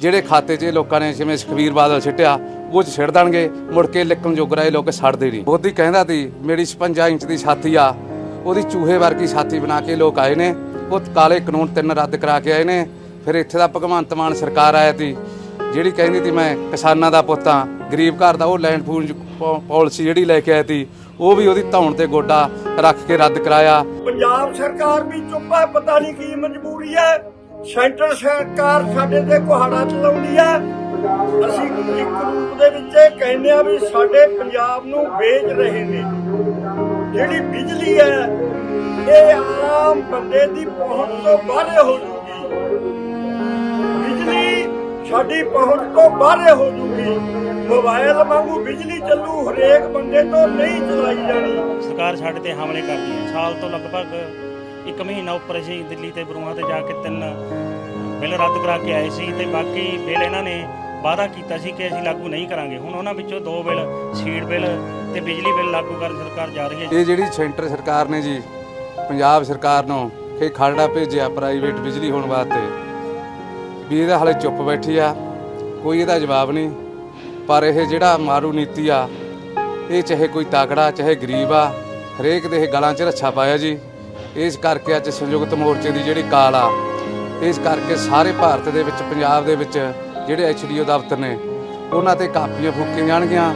ਜਿਹੜੇ ਖਾਤੇ 'ਚ ਲੋਕਾਂ ਨੇ ਜਿਵੇਂ ਸੁਖਬੀਰ ਬਾਦਲ ਛਿੱਟਿਆ ਉਹ ਛਿੜ ਦੇਣਗੇ, ਮੁੜ ਕੇ ਲਿਖਣ ਜੋਗਰਾ ਇਹ ਲੋਕ ਛੱਡਦੇ ਨਹੀਂ। ਮੋਦੀ ਕਹਿੰਦਾ ਸੀ, ਮੇਰੀ 56 ਇੰਚ ਦੀ ਛਾਤੀ ਆ। ਉਹਦੀ ਚੂਹੇ ਵਰਗੀ ਛਾਤੀ ਬਣਾ ਕੇ ਲੋਕ ਆਏ ਨੇ। ਉਹ ਕਾਲੇ ਕਾਨੂੰਨ ਤਿੰਨ ਰੱਦ ਕਰਾ ਕੇ ਆਏ ਨੇ। ਫਿਰ ਇੱਥੇ ਦਾ ਭਗਵੰਤ ਮਾਨ ਸਰਕਾਰ ਆਇਆ ਸੀ, ਜਿਹੜੀ ਕਹਿੰਦੀ ਸੀ, ਮੈਂ ਕਿਸਾਨਾਂ ਦਾ ਪੁੱਤ ਪੁੱਤਾਂ ਗਰੀਬ ਘਰ ਦਾ ਉਹ ਲੈਂਡ ਪੂਲ ਪਾਲਿਸੀ ਜਿਹੜੀ ਲੈ ਕੇ ਆਈ ਸੀ, ਉਹ ਵੀ ਉਹਦੀ ਧੌਣ ਤੇ ਗੋਡਾ ਰੱਖ ਕੇ ਰੱਦ ਕਰਾਇਆ। ਪੰਜਾਬ ਸਰਕਾਰ ਵੀ ਚੁੱਪ ਹੈ, ਪਤਾ ਨਹੀਂ ਕੀ ਮਜਬੂਰੀ ਹੈ। ਸੈਂਟਰ ਸਰਕਾਰ ਸਾਡੇ ਤੇ ਕੁਹਾੜਾ ਚਲਾਉਂਦੀ ਹੈ ਅਸੀਂ ਇੱਕ ਰੂਪ ਦੇ ਵਿੱਚ ਇਹ ਕਹਿੰਦੇ ਆ ਵੀ ਸਾਡੇ ਪੰਜਾਬ ਨੂੰ ਵੇਚ ਰਹੇ ਨੇ। ਜਿਹੜੀ ਬਿਜਲੀ ਹੈ, ਇਹ ਆਮ ਬੰਦੇ ਦੀ ਪਹੁੰਚ ਤੋਂ ਬਾਹਰ ਹੋ ਜੂਗੀ। ਬਿਜਲੀ ਸਾਡੀ ਪਹੁੰਚ ਤੋਂ ਬਾਹਰ ਹੋ ਜੂਗੀ। ਮੋਬਾਈਲ ਵਾਂਗੂ ਬਿਜਲੀ ਚੱਲੂ, ਹਰੇਕ ਬੰਦੇ ਤੋਂ ਨਹੀਂ ਚਲਾਈ ਜਾਣੀ। ਸਰਕਾਰ ਸਾਡੇ ਤੇ ਹਮਲੇ ਕਰਦੀ ਹੈ। ਸਾਲ ਤੋਂ ਲਗਭਗ ਇੱਕ ਮਹੀਨਾ ਉੱਪਰ ਅਸੀਂ ਦਿੱਲੀ ਤੇ ਬਰੂਹਾਂ ਤੇ ਜਾ ਕੇ ਤਿੰਨ ਬਿੱਲ ਰੱਦ ਕਰਾ ਕੇ ਆਏ ਸੀ ਤੇ ਬਾਕੀ ਬਿੱਲ ਇਹਨਾਂ ਨੇ ਵਾਅਦਾ ਕੀਤਾ ਸੀ ਕਿ ਅਸੀਂ ਲਾਗੂ ਨਹੀਂ ਕਰਾਂਗੇ। ਹੁਣ ਉਹਨਾਂ ਵਿੱਚੋਂ ਦੋ ਬਿੱਲ ਸੀਡ ਬਿੱਲ ਤੇ ਬਿਜਲੀ ਬਿੱਲ ਲਾਗੂ ਕਰਨ ਸਰਕਾਰ ਜਾ ਰਹੀ ਹੈ ਇਹ ਜਿਹੜੀ ਸੈਂਟਰ ਸਰਕਾਰ ਨੇ ਜੀ, ਪੰਜਾਬ ਸਰਕਾਰ ਨੂੰ ਕਿ ਖਰੜਾ ਭੇਜਿਆ ਪ੍ਰਾਈਵੇਟ ਬਿਜਲੀ ਹੋਣ ਵਾਸਤੇ, ਵੀ ਇਹਦਾ ਹਲੇ ਚੁੱਪ ਬੈਠੀ ਆ, ਕੋਈ ਇਹਦਾ ਜਵਾਬ ਨਹੀਂ। ਪਰ ਇਹ ਜਿਹੜਾ ਮਾਰੂ ਨੀਤੀ ਆ, ਇਹ ਚਾਹੇ ਕੋਈ ਤਾਕੜਾ, ਚਾਹੇ ਗਰੀਬ ਆ, ਹਰੇਕ ਦੇ ਇਹ ਗਲਾਂ 'ਚ ਰੱਛਾ ਪਾਇਆ ਜੀ। ਇਸ ਕਰਕੇ ਅੱਜ ਸੰਯੁਕਤ ਮੋਰਚੇ ਦੀ ਜਿਹੜੀ ਕਾਲ ਆ, ਇਸ ਕਰਕੇ ਸਾਰੇ ਭਾਰਤ ਦੇ ਵਿੱਚ, ਪੰਜਾਬ ਦੇ ਵਿੱਚ ਜਿਹੜੇ ਐਚਡੀਓ ਦਫ਼ਤਰ ਨੇ, ਉਹਨਾਂ ਤੇ ਕਾਪੀਆਂ ਫੂਕੀਆਂ ਜਾਣਗੀਆਂ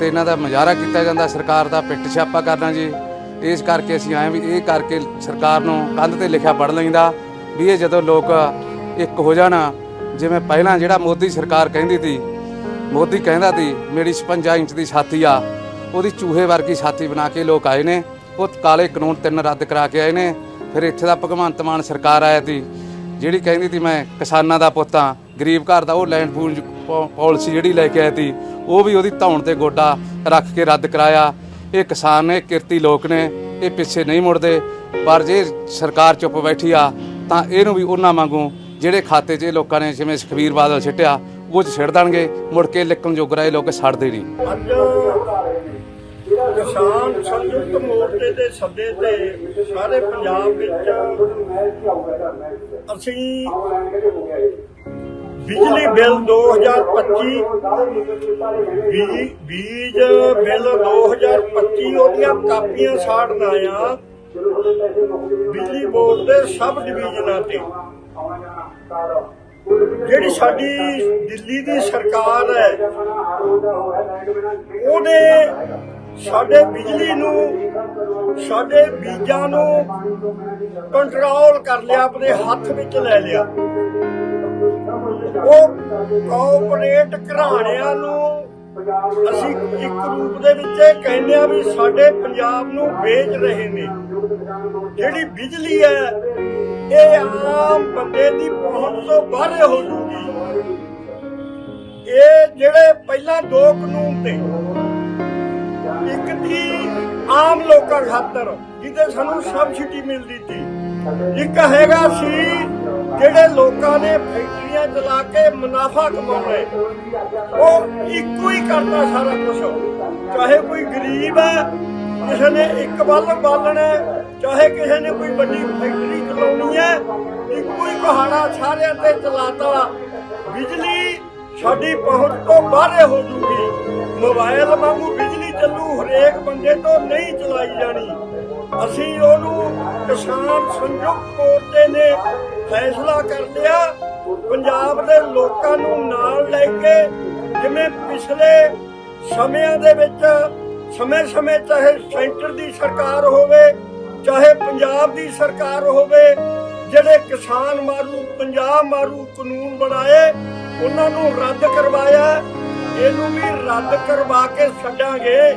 ਤੇ ਇਹਨਾਂ ਦਾ ਮੁਜ਼ਾਹਰਾ ਕੀਤਾ ਜਾਂਦਾ, ਸਰਕਾਰ ਦਾ ਪਿੱਟ ਛਾਪਾ ਕਰਨਾ ਜੀ। ਇਸ ਕਰਕੇ ਅਸੀਂ ਆਏ ਵੀ ਇਹ ਕਰਕੇ ਸਰਕਾਰ ਨੂੰ ਕੰਧ ਤੇ ਲਿਖਿਆ ਪੜ ਲੈਂਦਾ ਵੀ ਇਹ ਜਦੋਂ ਲੋਕ ਇੱਕ ਹੋ ਜਾਣ, ਜਿਵੇਂ ਪਹਿਲਾਂ ਜਿਹੜਾ ਮੋਦੀ ਸਰਕਾਰ ਕਹਿੰਦੀ ਸੀ, ਮੋਦੀ ਕਹਿੰਦਾ ਸੀ, ਮੇਰੀ 56 ਇੰਚ ਦੀ ਛਾਤੀ ਆ, ਉਹਦੀ ਚੂਹੇ ਵਰਗੀ ਛਾਤੀ ਬਣਾ ਕੇ ਲੋਕ ਆਏ ਨੇ। ਉਹ ਕਾਲੇ ਕਾਨੂੰਨ ਤਿੰਨ ਰੱਦ ਕਰਾ ਕੇ ਆਏ ਨੇ। ਫਿਰ ਇੱਥੇ ਦਾ ਭਗਵੰਤ ਮਾਨ ਸਰਕਾਰ ਆਇਆ ਸੀ, ਜਿਹੜੀ ਕਹਿੰਦੀ ਸੀ ਮੈਂ ਕਿਸਾਨਾਂ ਦਾ ਪੁੱਤ ਪੁੱਤਾਂ ਗਰੀਬ ਘਰ ਦਾ ਉਹ ਲੈਂਡ ਪੂਲ ਪਾਲਿਸੀ ਜਿਹੜੀ ਲੈ ਕੇ ਆਈ ਸੀ, ਉਹ ਵੀ ਉਹਦੀ ਧੌਣ ਤੇ ਗੋਡਾ ਰੱਖ ਕੇ ਰੱਦ ਕਰਾਇਆ। ਇਹ ਕਿਸਾਨ ਨੇ, ਕਿਰਤੀ ਲੋਕ ਨੇ, ਇਹ ਪਿੱਛੇ ਨਹੀਂ ਮੁੜਦੇ। ਪਰ ਜੇ ਸਰਕਾਰ ਚੁੱਪ ਬੈਠੀ ਆ, ਤਾਂ ਇਹਨੂੰ ਵੀ ਉਹਨਾਂ ਵਾਂਗੂ ਜਿਹੜੇ ਖਾਤੇ 'ਚ ਇਹ ਲੋਕਾਂ ਨੇ, ਜਿਵੇਂ ਸੁਖਬੀਰ ਬਾਦਲ ਛਿੱਟਿਆ ਉਹ 'ਚ ਛਿੜ ਦੇਣਗੇ। ਮੁੜ ਕੇ ਲਿਖਣ ਜੋਗਰਾ ਇਹ ਲੋਕ ਛੱਡਦੇ ਨਹੀਂ। ਕਿਸਾਨ ਸੰਯੁਕਤ ਮੋਰਚੇ ਦੇ ਸੱਦੇ ਤੇ ਸਾਰੇ ਪੰਜਾਬ ਵਿੱਚ ਅਸੀਂ ਬਿਜਲੀ ਬਿੱਲ 2025 ਬੀਜ ਬੀਜ ਬਿੱਲ 2025 ਉਹਦੀਆਂ ਕਾਪੀਆਂ ਸਾੜਨ ਆਇਆ ਬਿਜਲੀ ਬੋਰਡ ਦੇ ਸਬ ਡਿਵੀਜ਼ਨਾਂ ਤੇ। ਜਿਹੜੀ ਸਾਡੀ ਦਿੱਲੀ ਦੀ ਸਰਕਾਰ ਹੈ, ਉਹਦੇ ਸਾਡੇ ਬਿਜਲੀ ਨੂੰ, ਸਾਡੇ ਬੀਜਾਂ ਨੂੰ ਕੰਟਰੋਲ ਕਰ ਲਿਆ, ਆਪਣੇ ਹੱਥ ਵਿੱਚ ਲੈ ਲਿਆ। ਉਹ ਕੋਆਪਰੇਟ ਘਰਾਣਿਆਂ ਨੂੰ ਅਸੀਂ ਇੱਕ ਰੂਪ ਦੇ ਵਿੱਚ ਕਹਿੰਦੇ ਆ ਵੀ ਸਾਡੇ ਪੰਜਾਬ ਨੂੰ ਵੇਚ ਰਹੇ ਨੇ। ਜਿਹੜੀ ਬਿਜਲੀ ਹੈ, ਇਹ ਆਮ ਬੰਦੇ ਦੀ ਪਹੁੰਚ ਤੋਂ ਬਾਹਰ ਹੋ ਜੂਗੀ। ਇਹ ਜਿਹੜੇ ਪਹਿਲਾਂ ਦੋ ਕਾਨੂੰਨ ਤੇ ਇੱਕ ਦੀ ਆਮ ਲੋਕਾਂ ਖਾਤਰ, ਜਿਹਦੇ ਸਾਨੂੰ ਸਬਸਿਡੀ ਮਿਲਦੀ ਸੀ। ਇੱਕ ਹੈਗਾ ਸੀ, ਜਿਹੜੇ ਲੋਕਾਂ ਨੇ ਫੈਕਟਰੀਆਂ ਚਲਾ ਕੇ ਮੁਨਾਫਾ ਕਮਾਉਣਾ ਉਹ ਇੱਕੋ ਹੀ ਕਰਦਾ ਸਾਰਾ ਕੁਝ ਚਾਹੇ ਕੋਈ ਗਰੀਬ ਹੈ, ਕਿਸੇ ਨੇ ਇੱਕ ਵੱਲ ਬਾਲਣਾ ਚਾਹੇ ਕਿਸੇ ਨੇ ਕੋਈ ਵੱਡੀ ਫੈਕਟਰੀ ਚਲਾਉਣੀ ਹੈ, ਇੱਕੋ ਹੀ ਪਹਾੜਾ ਸਾਰਿਆਂ ਤੇ ਚਲਾਤਾ। ਬਿਜਲੀ ਸਾਡੀ ਪਹੁੰਚ ਤੋਂ ਬਾਹਰ ਹੋ ਜੂਗੀ। ਮੋਬਾਈਲ ਵਾਂਗੂ ਬਿਜਲੀ ਚੱਲੂ ਹਰੇਕ ਬੰਦੇ ਤੋਂ ਨਹੀਂ ਚਲਾਈ ਜਾਣੀ। ਅਸੀਂ ਉਹਨੂੰ ਕਿਸਾਨ ਸੰਯੁਕਤ ਮੋਰਚੇ ਨੇ ਫੈਸਲਾ ਕਰ ਲਿਆ। ਪੰਜਾਬ ਦੇ ਲੋਕਾਂ ਨੂੰ ਨਾਲ ਲੈ ਕੇ ਜਿਵੇਂ ਪਿਛਲੇ ਸਮਿਆਂ ਦੇ ਵਿੱਚ ਸਮੇਂ-ਸਮੇਂ ਚਾਹੇ ਸੈਂਟਰ ਦੀ ਸਰਕਾਰ ਹੋਵੇ, ਚਾਹੇ ਪੰਜਾਬ ਦੀ ਸਰਕਾਰ ਹੋਵੇ, ਜਿਹੜੇ ਕਿਸਾਨ ਮਾਰੂ, ਪੰਜਾਬ ਮਾਰੂ ਕਾਨੂੰਨ ਬਣਾਏ, ਉਹਨਾਂ ਨੂੰ ਰੱਦ ਕਰਵਾਇਆ। ਇਹਨੂੰ ਵੀ ਰੱਦ ਕਰਵਾ ਕੇ ਛੱਡਾਂਗੇ।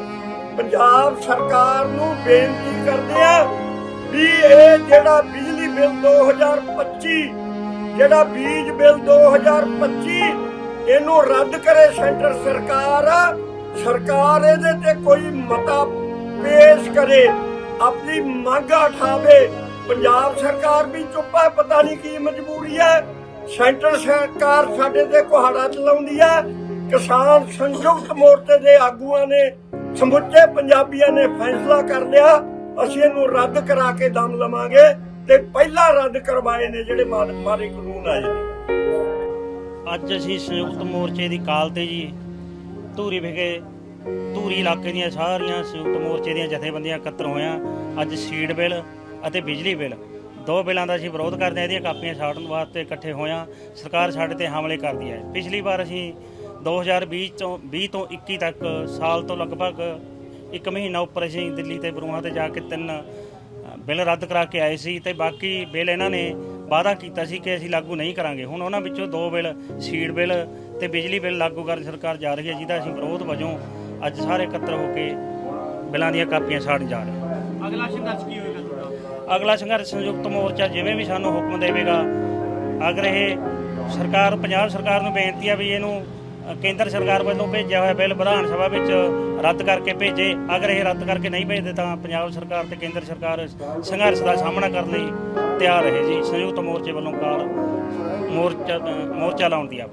ਪੰਜਾਬ ਸਰਕਾਰ ਨੂੰ ਬੇਨਤੀ ਕਰਦੇ ਆ ਵੀ ਇਹ ਜਿਹੜਾ ਬਿਜਲੀ ਬਿੱਲ 2025 ਜਿਹੜਾ ਬੀਜ ਬਿੱਲ 2025 ਇਹਨੂੰ ਰੱਦ ਕਰੇ ਸੈਂਟਰ ਸਰਕਾਰ। ਸਰਕਾਰ ਇਹਦੇ ਤੇ ਕੋਈ ਮਤਾ ਪੇਸ਼ ਕਰੇ, ਆਪਣੀ ਮੰਗ ਉਠਾਵੇ। ਪੰਜਾਬ ਸਰਕਾਰ ਵੀ ਚੁੱਪ ਹੈ ਪਤਾ ਨਹੀਂ ਕੀ ਮਜਬੂਰੀ ਹੈ ਸੈਂਟਰ ਸਰਕਾਰ ਸਾਡੇ ਤੇ ਕੁਹਾੜਾ ਚਲਾਉਂਦੀ ਹੈ ਕਿਸਾਨ ਸੰਯੁਕਤ ਮੋਰਚੇ ਦੇ ਆਗੂਆਂ ਨੇ ਸਮੁੱਚੇ ਪੰਜਾਬੀਆਂ ਨੇ ਫੈਸਲਾ ਕਰ ਲਿਆ, ਅਸੀਂ ਇਹਨੂੰ ਰੱਦ ਕਰਾ ਕੇ ਦਮ ਲਵਾਂਗੇ ਤੇ ਪਹਿਲਾਂ ਰੱਦ ਕਰਵਾਏ ਨੇ ਜਿਹੜੇ ਮਾ- ਕਾਨੂੰਨ ਆਏ ਨੇ। ਅੱਜ ਅਸੀਂ ਸੰਯੁਕਤ ਮੋਰਚੇ ਦੀ ਕਾਲ ਤੇ ਜੀ, ਧੂਰੀ ਵਿਖੇ, ਧੂਰੀ ਇਲਾਕੇ ਦੀਆਂ ਸਾਰੀਆਂ ਸੰਯੁਕਤ ਮੋਰਚੇ ਦੀਆਂ ਜਥੇਬੰਦੀਆਂ ਇਕੱਤਰ ਹੋਇਆ ਅੱਜ ਸੀਡ ਬਿੱਲ ਅਤੇ ਬਿਜਲੀ ਬਿੱਲ, ਦੋ ਬਿੱਲਾਂ ਦਾ ਅਸੀਂ ਵਿਰੋਧ ਕਰਦੇ ਹਾਂ, ਇਹਦੀਆਂ ਕਾਪੀਆਂ ਸਾੜਨ ਵਾਸਤੇ ਇਕੱਠੇ ਹੋਇਆਂ ਸਰਕਾਰ ਸਾਡੇ ਤੇ ਹਮਲੇ ਕਰਦੀ ਹੈ। ਪਿਛਲੀ ਵਾਰ ਅਸੀਂ 2020 ਤੋਂ 20 ਤੋਂ 21 ਤੱਕ ਸਾਲ ਤੋਂ ਲਗਭਗ ਇੱਕ ਮਹੀਨਾ ਉੱਪਰ ਅਸੀਂ ਦਿੱਲੀ ਤੇ ਬਰੂਹਾਂ ਤੇ ਜਾ ਕੇ ਤਿੰਨ ਬਿੱਲ ਰੱਦ ਕਰਾ ਕੇ ਆਏ ਸੀ ਤੇ ਬਾਕੀ ਬਿੱਲ ਇਹਨਾਂ ਨੇ ਵਾਅਦਾ ਕੀਤਾ ਸੀ ਕਿ ਅਸੀਂ ਲਾਗੂ ਨਹੀਂ ਕਰਾਂਗੇ। ਹੁਣ ਉਹਨਾਂ ਵਿੱਚੋਂ ਦੋ ਬਿੱਲ ਸੀਡ ਬਿੱਲ ਤੇ ਬਿਜਲੀ ਬਿੱਲ ਲਾਗੂ ਕਰਨ ਸਰਕਾਰ ਜਾ ਰਹੀ ਹੈ ਜਿਹਦਾ ਅਸੀਂ ਵਿਰੋਧ ਵਜੋਂ ਅੱਜ ਸਾਰੇ ਇਕੱਤਰ ਹੋ ਕੇ ਬਿੱਲਾਂ ਦੀਆਂ ਕਾਪੀਆਂ ਸਾੜਨ ਜਾ ਰਹੇ ਹਾਂ। ਅਗਲਾ ਸੰਘਰਸ਼ ਕੀ ਹੋਏਗਾ ਤੁਹਾਡਾ? ਅਗਲਾ ਸੰਘਰਸ਼ ਸੰਯੁਕਤ ਮੋਰਚਾ ਜਿਵੇਂ ਵੀ ਸਾਨੂੰ ਹੁਕਮ ਦੇਵੇਗਾ ਅਗਰ ਇਹ ਸਰਕਾਰ ਪੰਜਾਬ ਸਰਕਾਰ ਨੂੰ ਬੇਨਤੀ ਆ ਵੀ ਇਹਨੂੰ ਕੇਂਦਰ ਸਰਕਾਰ ਵੱਲੋਂ ਭੇਜਿਆ ਹੋਇਆ ਬਿੱਲ ਵਿਧਾਨ ਸਭਾ ਵਿੱਚ ਰੱਦ ਕਰਕੇ ਭੇਜੇ। ਅਗਰ ਇਹ ਰੱਦ ਕਰਕੇ ਨਹੀਂ ਭੇਜਦੇ ਤਾਂ ਪੰਜਾਬ ਸਰਕਾਰ ਤੇ ਕੇਂਦਰ ਸਰਕਾਰ ਸੰਘਰਸ਼ ਦਾ ਸਾਹਮਣਾ ਕਰਨ ਲਈ ਤਿਆਰ ਰਹੇ ਜੀ। ਸੰਯੁਕਤ ਮੋਰਚੇ ਵੱਲੋਂ ਕਾਲ ਮੋਰਚਾ ਮੋਰਚਾ ਲਾਉਣ ਦੀ ਆਪ